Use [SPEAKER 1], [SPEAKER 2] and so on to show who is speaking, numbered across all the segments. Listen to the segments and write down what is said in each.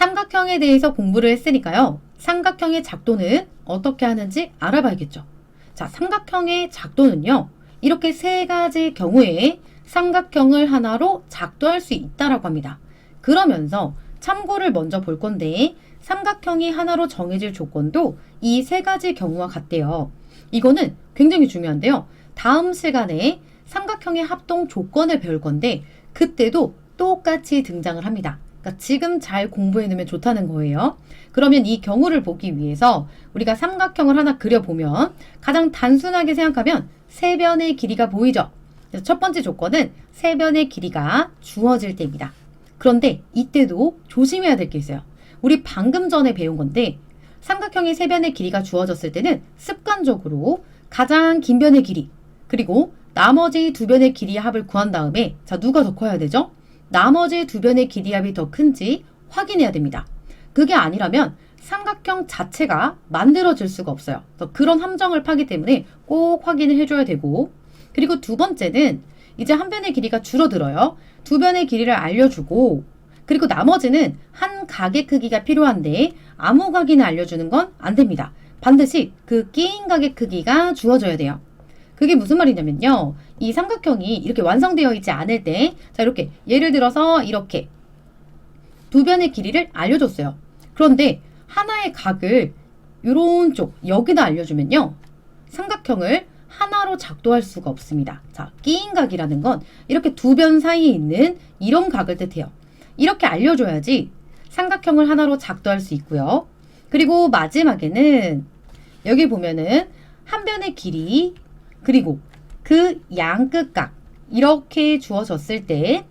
[SPEAKER 1] 삼각형에 대해서 공부를 했으니까요. 삼각형의 작도는 어떻게 하는지 알아봐야겠죠. 자, 삼각형의 작도는요. 이렇게 세 가지 경우에 삼각형을 하나로 작도할 수 있다라고 합니다. 그러면서 참고를 먼저 볼 건데 삼각형이 하나로 정해질 조건도 이 세 가지 경우와 같대요. 이거는 굉장히 중요한데요. 다음 시간에 삼각형의 합동 조건을 배울 건데 그때도 똑같이 등장을 합니다. 그러니까 지금 잘 공부해 놓으면 좋다는 거예요. 그러면 이 경우를 보기 위해서 우리가 삼각형을 하나 그려보면 가장 단순하게 생각하면 세 변의 길이가 보이죠. 그래서 첫 번째 조건은 세 변의 길이가 주어질 때입니다. 그런데 이때도 조심해야 될 게 있어요. 우리 방금 전에 배운 건데 삼각형의 세 변의 길이가 주어졌을 때는 습관적으로 가장 긴 변의 길이 그리고 나머지 두 변의 길이의 합을 구한 다음에 자 누가 더 커야 되죠? 나머지 두 변의 합이 더 큰지 확인해야 됩니다. 그게 아니라면 삼각형 자체가 만들어질 수가 없어요. 그런 함정을 파기 때문에 꼭 확인을 해줘야 되고 그리고 두 번째는 이제 한 변의 길이가 줄어들어요. 두 변의 길이를 알려주고 그리고 나머지는 한 각의 크기가 필요한데 아무 각이나 알려주는 건 안 됩니다. 반드시 그 끼인 각의 크기가 주어져야 돼요. 그게 무슨 말이냐면요. 이 삼각형이 이렇게 완성되어 있지 않을 때, 자, 이렇게, 예를 들어서 이렇게 두 변의 길이를 알려줬어요. 그런데 하나의 각을 요런 쪽, 여기다 알려주면요. 삼각형을 하나로 작도할 수가 없습니다. 자, 끼인 각이라는 건 이렇게 두 변 사이에 있는 이런 각을 뜻해요. 이렇게 알려줘야지 삼각형을 하나로 작도할 수 있고요. 그리고 마지막에는 여기 보면은 한 변의 길이 그리고 그 양끝각 이렇게 주어졌을 때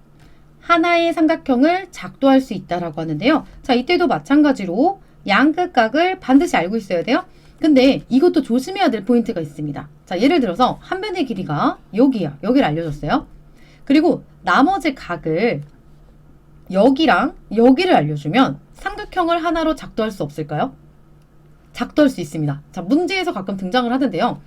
[SPEAKER 1] 하나의 삼각형을 작도할 수 있다라고 하는데요. 자, 이때도 마찬가지로 양끝각을 반드시 알고 있어야 돼요. 근데 이것도 조심해야 될 포인트가 있습니다. 자, 예를 들어서 한 변의 길이가 여기야. 여기를 알려줬어요. 그리고 나머지 각을 여기랑 여기를 알려주면 삼각형을 하나로 작도할 수 없을까요? 작도할 수 있습니다. 자, 문제에서 가끔 등장을 하는데요.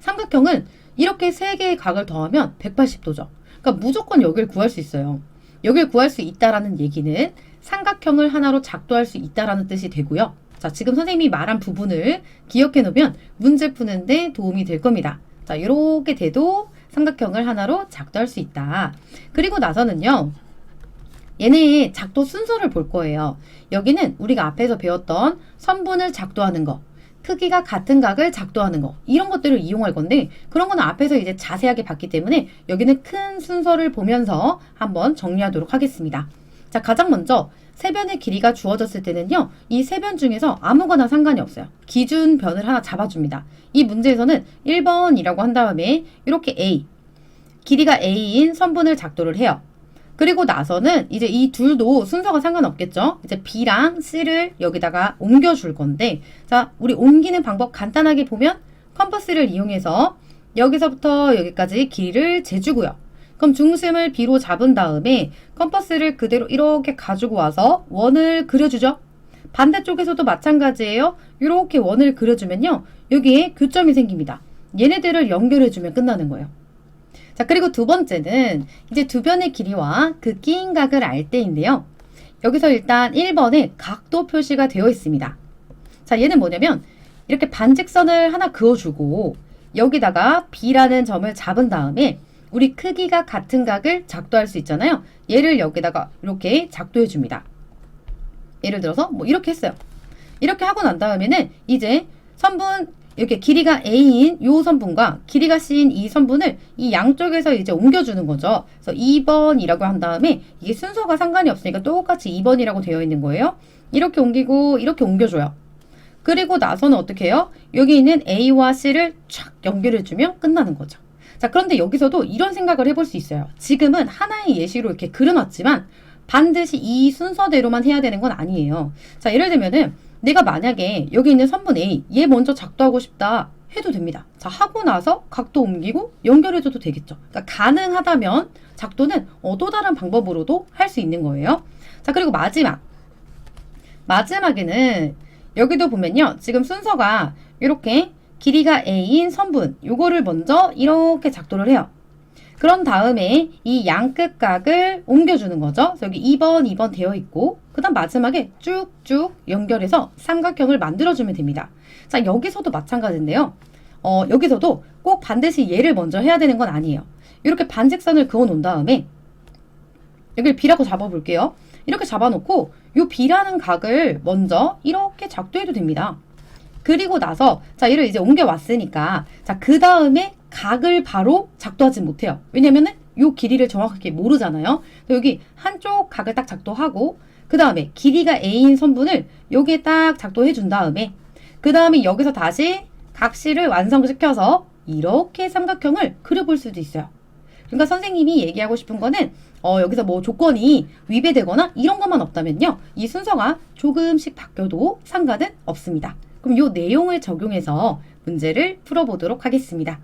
[SPEAKER 1] 삼각형은 이렇게 세 개의 각을 더하면 180도죠. 그러니까 무조건 여기를 구할 수 있어요. 여기를 구할 수 있다라는 얘기는 삼각형을 하나로 작도할 수 있다라는 뜻이 되고요. 자, 지금 선생님이 말한 부분을 기억해 놓으면 문제 푸는데 도움이 될 겁니다. 자, 이렇게 돼도 삼각형을 하나로 작도할 수 있다. 그리고 나서는요. 얘네의 작도 순서를 볼 거예요. 여기는 우리가 앞에서 배웠던 선분을 작도하는 거, 크기가 같은 각을 작도하는 거, 이런 것들을 이용할 건데, 그런 거는 앞에서 이제 자세하게 봤기 때문에 여기는 큰 순서를 보면서 한번 정리하도록 하겠습니다. 자, 가장 먼저 세 변의 길이가 주어졌을 때는요, 이 세변 중에서 아무거나 상관이 없어요. 기준 변을 하나 잡아줍니다. 이 문제에서는 1번이라고 한 다음에 이렇게 A, 길이가 A인 선분을 작도를 해요. 그리고 나서는 이제 이 둘도 순서가 상관없겠죠? 이제 B랑 C를 여기다가 옮겨줄 건데, 자, 우리 옮기는 방법 간단하게 보면 컴퍼스를 이용해서 여기서부터 여기까지 길이를 재주고요. 그럼 중심을 B로 잡은 다음에 컴퍼스를 그대로 이렇게 가지고 와서 원을 그려주죠? 반대쪽에서도 마찬가지예요. 이렇게 원을 그려주면요. 여기에 교점이 생깁니다. 얘네들을 연결해주면 끝나는 거예요. 자, 그리고 두 번째는 이제 두 변의 길이와 그 끼인 각을 알 때인데요. 여기서 일단 1번에 각도 표시가 되어 있습니다. 자, 얘는 뭐냐면 이렇게 반직선을 하나 그어주고 여기다가 B라는 점을 잡은 다음에 우리 크기가 같은 각을 작도할 수 있잖아요. 얘를 여기다가 이렇게 작도해 줍니다. 예를 들어서 뭐 이렇게 했어요. 이렇게 하고 난 다음에는 이제 선분 이렇게 길이가 A인 요 선분과 길이가 C인 이 선분을 이 양쪽에서 이제 옮겨주는 거죠. 그래서 2번이라고 한 다음에 이게 순서가 상관이 없으니까 똑같이 2번이라고 되어 있는 거예요. 이렇게 옮기고 이렇게 옮겨줘요. 그리고 나서는 어떻게 해요? 여기 있는 A와 C를 촥 연결해주면 끝나는 거죠. 자, 그런데 여기서도 이런 생각을 해볼 수 있어요. 지금은 하나의 예시로 이렇게 그려놨지만 반드시 이 순서대로만 해야 되는 건 아니에요. 자, 예를 들면은 내가 만약에 여기 있는 선분 A, 얘 먼저 작도하고 싶다 해도 됩니다. 자, 하고 나서 각도 옮기고 연결해줘도 되겠죠. 그러니까 가능하다면 작도는 어, 또 다른 방법으로도 할 수 있는 거예요. 자, 그리고 마지막. 마지막에는 여기도 보면요. 지금 순서가 이렇게 길이가 A인 선분, 요거를 먼저 이렇게 작도를 해요. 그런 다음에 이 양끝각을 옮겨주는 거죠. 여기 2번, 2번 되어 있고, 그 다음 마지막에 쭉쭉 연결해서 삼각형을 만들어주면 됩니다. 자, 여기서도 마찬가지인데요. 어, 여기서도 꼭 반드시 얘를 먼저 해야 되는 건 아니에요. 이렇게 반직선을 그어 놓은 다음에, 여기를 B라고 잡아볼게요. 이렇게 잡아놓고, 요 B라는 각을 먼저 이렇게 작도해도 됩니다. 그리고 나서, 자, 얘를 이제 옮겨왔으니까, 자, 그 다음에 각을 바로 작도하지 못해요. 왜냐면은 요 길이를 정확하게 모르잖아요. 여기 한쪽 각을 딱 작도하고 그 다음에 길이가 A인 선분을 여기에 딱 작도해 준 다음에 그 다음에 여기서 다시 각실을 완성시켜서 이렇게 삼각형을 그려볼 수도 있어요. 그러니까 선생님이 얘기하고 싶은 거는 어, 여기서 뭐 조건이 위배되거나 이런 것만 없다면요. 이 순서가 조금씩 바뀌어도 상관은 없습니다. 그럼 요 내용을 적용해서 문제를 풀어보도록 하겠습니다.